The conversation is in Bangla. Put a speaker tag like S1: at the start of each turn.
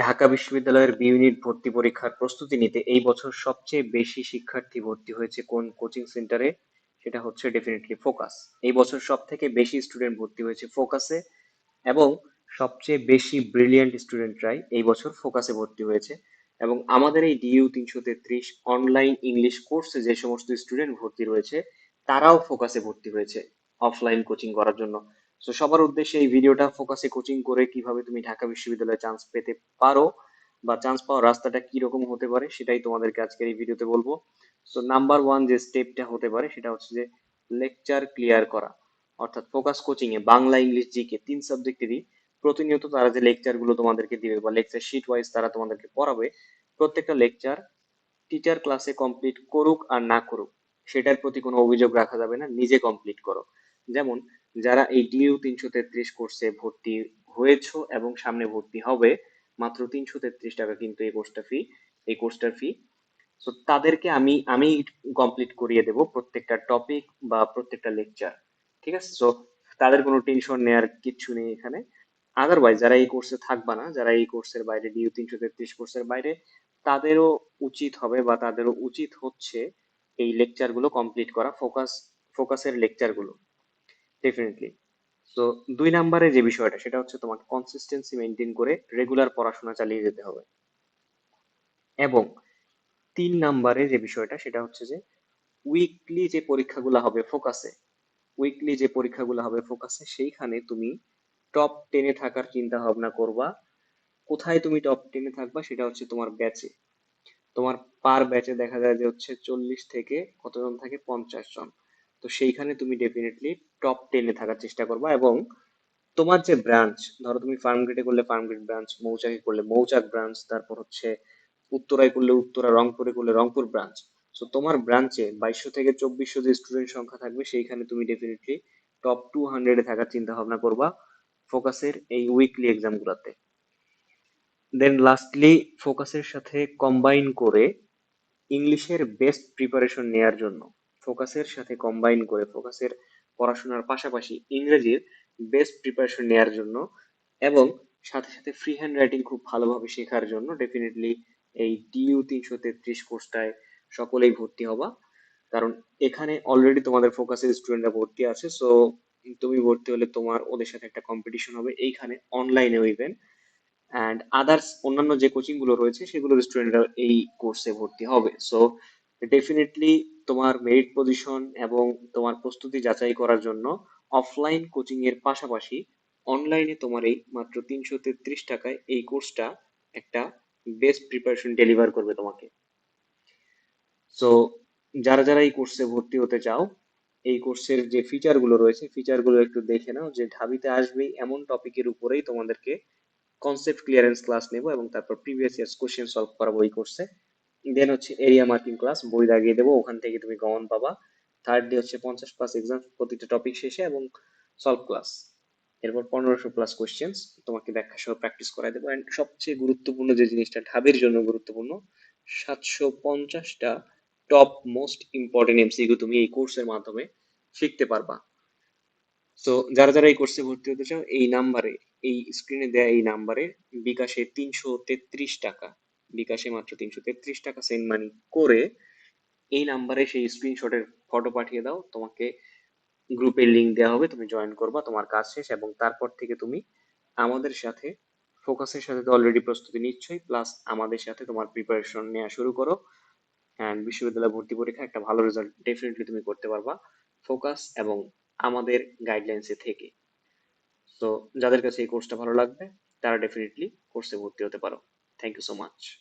S1: ঢাকা বিশ্ববিদ্যালয়ের বি ইউনিট ভর্তি পরীক্ষার প্রস্তুতি নিতে এই বছর সবচেয়ে বেশি শিক্ষার্থী ভর্তি হয়েছে কোন কোচিং সেন্টারে? সেটা হচ্ছে ডেফিনেটলি ফোকাস এই বছর সব থেকে বেশি স্টুডেন্ট ভর্তি হয়েছে ফোকাসে এবং সবচেয়ে বেশি ব্রিলিয়ান্ট স্টুডেন্টরাই এই বছর ফোকাসে ভর্তি হয়েছে। এবং আমাদের এই ডিইউ তিনশো তেত্রিশ অনলাইন ইংলিশ কোর্সে যে সমস্ত স্টুডেন্ট ভর্তি রয়েছে, তারাও ফোকাসে ভর্তি হয়েছে অফলাইন কোচিং করার জন্য। তো সবার উদ্দেশ্যে এই ভিডিওটা ফোকাসে কোচিং করে কীভাবে তুমি ঢাকা বিশ্ববিদ্যালয়ে চান্স পেতে পারো বা চান্স পাওয়ার রাস্তাটা কি রকম হতে পারে সেটাই তোমাদেরকে আজকের এই ভিডিওতে বলব। সো নাম্বার ওয়ান যে স্টেপটা হতে পারে সেটা হচ্ছে যে লেকচার ক্লিয়ার করা। অর্থাৎ ফোকাস কোচিং এ বাংলা, ইংলিশ জিকে তিন সাবজেক্টেরই প্রতিনিয়ত তারা যে লেকচারগুলো তোমাদেরকে দিবে বা লেকচার শিট ওয়াইজ তারা তোমাদেরকে পড়াবে, প্রত্যেকটা লেকচার টিচার ক্লাসে কমপ্লিট করুক আর না করুক, সেটার প্রতি কোনো অভিযোগ রাখা যাবে না, নিজে কমপ্লিট করো। যেমন যারা এই ডিইউ তিনশো তেত্রিশ কোর্সে ভর্তি হয়েছো এবং সামনে ভর্তি হবে, মাত্র তিনশো তেত্রিশ টাকা কিন্তু এই কোর্সটা ফি এই কোর্সটার ফি সো তাদেরকে আমি আমি কমপ্লিট করিয়ে দেব প্রত্যেকটা টপিক বা প্রত্যেকটা লেকচার ঠিক আছে? সো তাদের কোনো টেনশন নেওয়ার কিচ্ছু নেই এখানে। আদারওয়াইজ যারা এই কোর্সে থাকবা না, যারা এই কোর্সের বাইরে ডিইউ তিনশো তেত্রিশ কোর্সের বাইরে, তাদেরও উচিত হবে বা তাদেরও উচিত হচ্ছে এই লেকচারগুলো কমপ্লিট করা ফোকাস ফোকাসের লেকচারগুলো ডেফিনেটলি সো দুই নাম্বারে যে বিষয়টা, সেটা হচ্ছে তোমাকে কনসিস্টেন্সি মেনটেন করে রেগুলার পড়াশোনা চালিয়ে যেতে হবে। এবং তিন নাম্বারে যে বিষয়টা, সেটা হচ্ছে যে উইকলি যে পরীক্ষাগুলো হবে ফোকাসে উইকলি যে পরীক্ষাগুলো হবে ফোকাসে সেইখানে তুমি টপ টেনে থাকার চিন্তা ভাবনা করবা। কোথায় তুমি টপ টেনে থাকবা, সেটা হচ্ছে তোমার ব্যাচে তোমার পার ব্যাচে দেখা যায় যে হচ্ছে চল্লিশ থেকে কতজন থাকে? পঞ্চাশ জন। তো সেইখানে তুমি ডেফিনেটলি টপ টেনে থাকার চেষ্টা করবা এবং তোমার যে ব্রাঞ্চ ধরো তুমি ফার্ম গ্রেডে করলে ফার্ম গ্রেড ব্রাঞ্চ মৌচাকে করলে মৌচাক ব্রাঞ্চ তারপর হচ্ছে উত্তরায় করলে উত্তরা, রংপুরে করলে রংপুর ব্রাঞ্চ সো তোমার ব্রাঞ্চে বাইশশো থেকে চব্বিশশো যে স্টুডেন্ট সংখ্যা থাকবে, সেইখানে তুমি ডেফিনেটলি টপ টু হান্ড্রেডে থাকার চিন্তা ভাবনা করবা ফোকাসের এই উইকলি এক্সাম গুলাতে। দেন লাস্টলি ফোকাসের সাথে কম্বাইন করে ইংলিশের বেস্ট প্রিপারেশন নেয়ার জন্য ফোকাসের সাথে কম্বাইন করে ফোকাসের পড়াশোনার পাশাপাশি ইংরেজির বেস্ট প্রিপারেশন নেয়ার জন্য এবং সাথে সাথে ফ্রি হ্যান্ড রাইটিং খুব ভালোভাবে শেখার জন্য ডেফিনেটলি এই ডিইউ তিনশো তেত্রিশ কোর্সটায় সকলেই ভর্তি হবা। কারণ এখানে অলরেডি তোমাদের ফোকাসের স্টুডেন্টরা ভর্তি আছে সো তুমি ভর্তি হলে তোমার ওদের সাথে একটা কম্পিটিশন হবে এইখানে অনলাইনেও ইভেন অ্যান্ড আদার্স অন্যান্য যে কোচিংগুলো রয়েছে, সেগুলোর স্টুডেন্টরা এই কোর্সে ভর্তি হবে। সো ডেফিনেটলি তোমার মেরিট পজিশন এবং তোমার প্রস্তুতি যাচাই করার জন্য অফলাইন কোচিং এর পাশাপাশি অনলাইনে তোমার এই মাত্র তিনশো তেত্রিশ টাকায় এই কোর্সটা একটা বেস্ট প্রিপারেশন ডেলিভার করবে তোমাকে। সো যারা যারা এই কোর্সে ভর্তি হতে চাও, এই কোর্সের যে ফিচারগুলো রয়েছে ফিচারগুলো একটু দেখে নাও যে ঢাবিতে আসবেই এমন টপিকের উপরেই তোমাদেরকে কনসেপ্ট ক্লিয়ারেন্স ক্লাস নেব এবং তারপর প্রিভিয়াস ইয়ার্স কোশ্চেন সলভ করাবো এই কোর্সে দেন হচ্ছে এরিয়া মার্কিং ক্লাস বই লাগিয়ে দেবো, ওখান থেকে তুমি কমন পাবা। থার্ড ডে হচ্ছে পঞ্চাশ প্লাস এক্সাম প্রতিটা টপিক শেষে এবং সলভ ক্লাস এরপর পনেরোশো প্লাস কোশ্চেন্স তোমাকে ব্যাখ্যা সহ প্র্যাকটিস করাই দেবো। অ্যান্ড সবচেয়ে গুরুত্বপূর্ণ যে জিনিসটা, ঢাবির জন্য গুরুত্বপূর্ণ, সাতশো পঞ্চাশটা টপ মোস্ট ইম্পর্টেন্ট এমসিকিউ তুমি এই কোর্সের মাধ্যমে শিখতে পারবা। সো যারা যারা এই কোর্সে ভর্তি হতে চাও, এই নাম্বারে এই স্ক্রিনে দেয়া এই নাম্বারে বিকাশে তিনশো তেত্রিশ টাকা। বিকাশে মাত্র তিনশো তেত্রিশ টাকা সেন্ড মানি করে এই নাম্বারে সেই স্ক্রিনশটের ফটো পাঠিয়ে দাও। তোমাকে গ্রুপের লিঙ্ক দেওয়া হবে, তুমি জয়েন করবা, তোমার কাজ শেষ এবং তারপর থেকে তুমি আমাদের সাথে ফোকাসের সাথে তো অলরেডি প্রস্তুতি নিচ্ছই প্লাস আমাদের সাথে তোমার প্রিপারেশন নেওয়া শুরু করো। অ্যান্ড বিশ্ববিদ্যালয় ভর্তি পরীক্ষা, একটা ভালো রেজাল্ট ডেফিনেটলি তুমি করতে পারবা ফোকাস এবং আমাদের গাইডলাইন্সে থেকে। তো যাদের কাছে এই কোর্সটা ভালো লাগবে, তারা ডেফিনেটলি কোর্সে ভর্তি হতে পারো। Thank you so much.